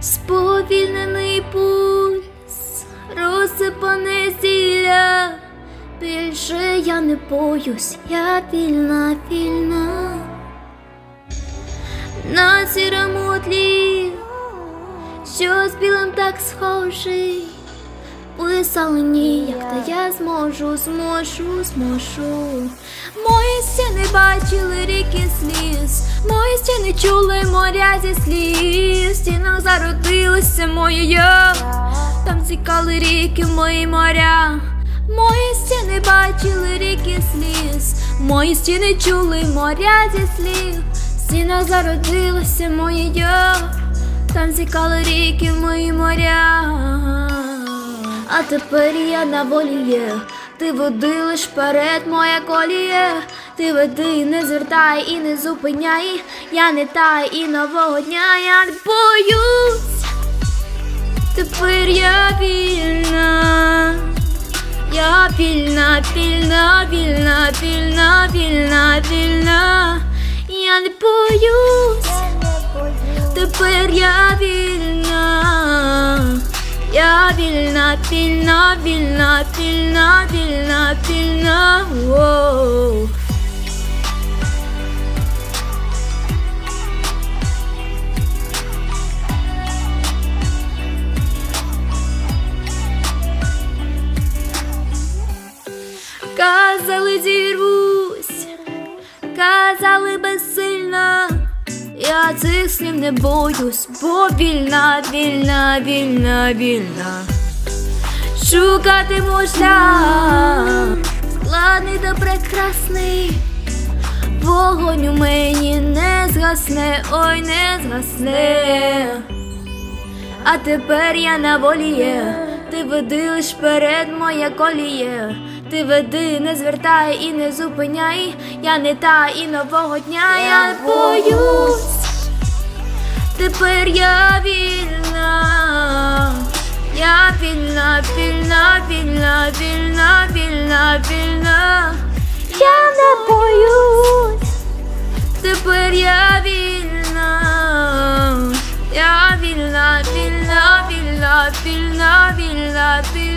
Сповільнений пульс, розсипане зілля. Більше я не боюсь, я вільна, вільна. На сірому тлі, що з білим так схожий. Писали ніяк, та я зможу, зможу, зможу. Мої стіни бачили ріки сліз, мої стіни чули моря зі сліз. В стінах зародилося моє я, там цікали ріки, мої моря. Мої стіни бачили ріки сліз, мої стіни чули моря зі слів. В стінах зародилося моє я, там зікали ріки, мої моря. А тепер я на волі є. Ти води лиш вперед, моя коліє. Ти веди, не звертай і не зупиняй. Я не тай і нового дня я не боюсь. Тепер я вільна. Я вільна, вільна, вільна, вільна, вільна, вільна. Я не боюсь. Тепер я вільна. Вільна, вільна, вільна, вільна, вільна. Воу. Казали зірвусь, казали безсильна. Я цих слів не боюсь, бо вільна, вільна, вільна, вільна. Шукатиму шлях, складний та прекрасний. Вогонь у мені не згасне, ой, не згасне. А тепер я на волі є, ти веди лиш перед моя коліє. Ти веди, не звертай і не зупиняй. Я не та і нового дня я боюсь. Тепер я вільна. Я вільна, вільна, вільна, вільна, вільна, вільна. Я не боюсь. Тепер я вільна. Я вільна, вільна, вільна, вільна, вільна, вільна.